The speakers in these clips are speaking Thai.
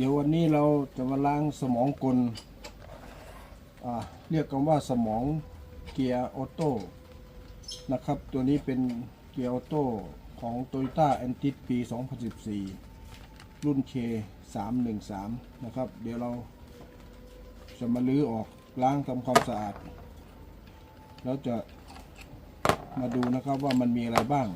เดี๋ยววันนี้เราจะมาล้างสมองกลเรียกกันว่าสมองเกียร์ออโต้นะครับ ตัวนี้เป็นเกียร์ออโต้ของ Toyota a n t i s ปี 2014 รุ่น K 313 นะครับ เดี๋ยวเราจะมาลื้อออกล้างทำความสะอาด แล้วจะมาดูนะครับว่ามันมีอะไรบ้าง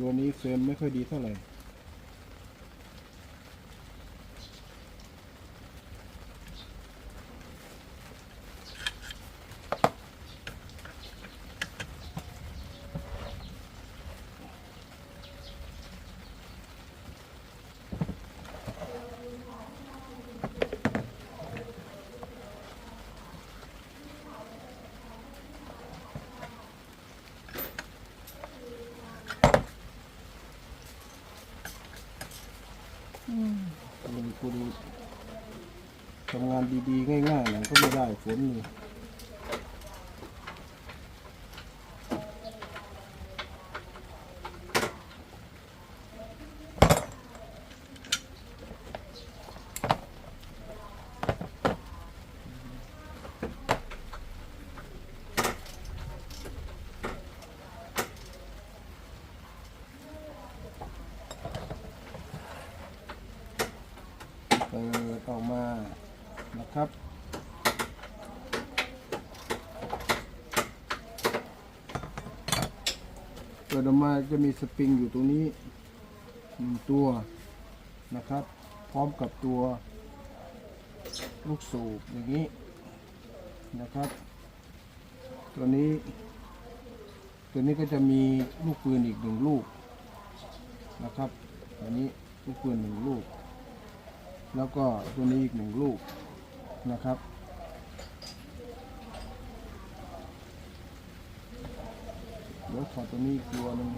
ตัวนี้เฟรมไม่ค่อยดีเท่าไหร่ มันคุณ ทำงานดีๆ ง่ายๆอย่างก็ไม่ได้ฝนนี่เปิ ดออกมานะครับ เปิดออกมาจะมีสปริงอยู่ตรงนี้หนึ่งตัวนะครับ พร้อมกับตัวลูกสูบอย่างนี้นะครับ ตัวนี้ตัวนี้ก็จะมีลูกปืนอีกหนึ่งลูกนะครับ อันนี้ลูกปืนหนึ่งลูก แล้วก็ตัวนี้อีกหนึ่งลูกนะครับ เดี๋ยวขอตัวนี้อีกตัวหนึง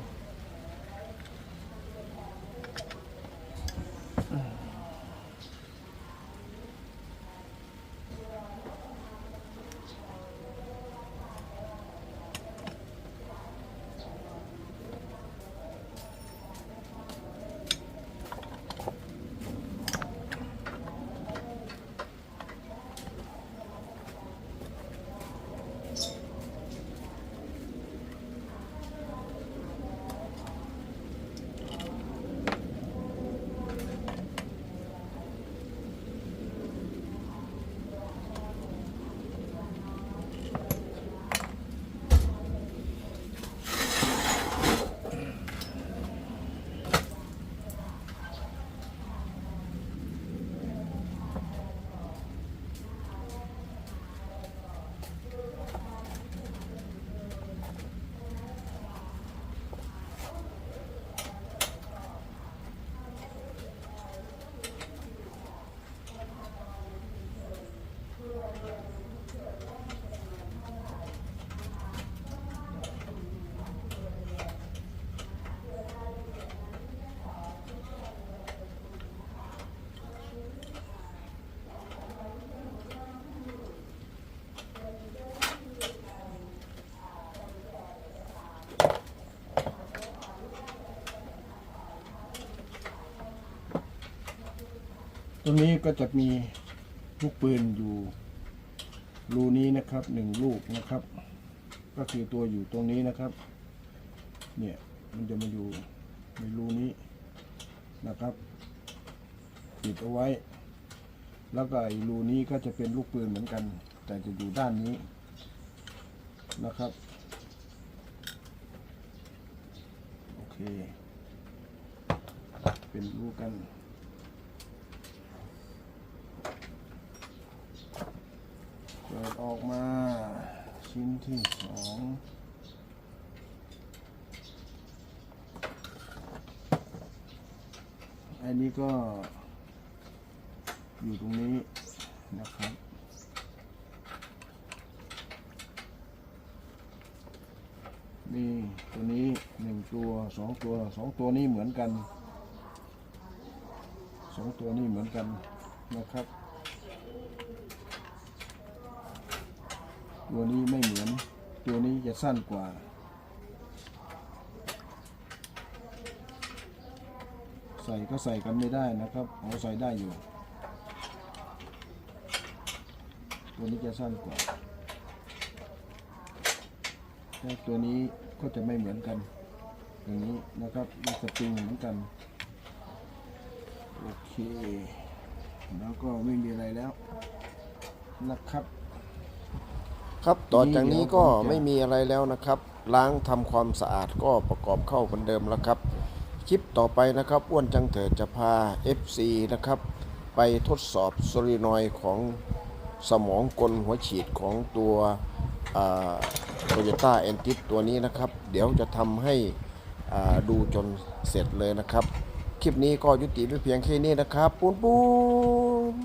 ตรงนี้ก็จะมีลูกปืนอยู่รูนี้นะครับหนึ่งลูกนะครับ ก็คือตัวอยู่ตรงนี้นะครับ เนี่ยมันจะมาอยู่ในรูนี้นะครับปิดเอาไว้ แล้วก็ไอ้รูนี้ก็จะเป็นลูกปืนเหมือนกัน แต่จะอยู่ด้านนี้นะครับโอเคเป็นรูกัน เปิดออกมาชิ้นที่สองอันนี้ก็อยู่ตรงนี้นะครับ มีตัวนี้หนึ่งตัวสองตัวสองตัวนี้เหมือนกันสองตัวนี้เหมือนกันนะครับ ตัวนี้ไม่เหมือน ตัวนี้จะสั้นกว่า ใส่ก็ใส่กันไม่ได้นะครับเอาใส่ได้อยู่ ตัวนี้จะสั้นกว่าและตัวนี้ก็จะไม่เหมือนกัน อย่างนี้นะครับมีสปริงเหมือนกัน โอเค แล้วก็ไม่มีอะไรแล้วนะครับ ครับต่อจากนี้ก็ไม่มีอะไรแล้วนะครับ ล้างทำความสะอาดก็ประกอบเข้าเหมือนเดิมแล้วครับ คลิปต่อไปนะครับอ้วนจังเถิดจะพา FC นะครับ ไปทดสอบโซลินอยด์ของสมองกลหัวฉีดของตัวโตโยต้าแอนติสตัวนี้นะครับ เดี๋ยวจะทำให้อ่าดูจนเสร็จเลยนะครับ คลิปนี้ก็ยุติไปเพียงแค่นี้นะครับ ปูนปูน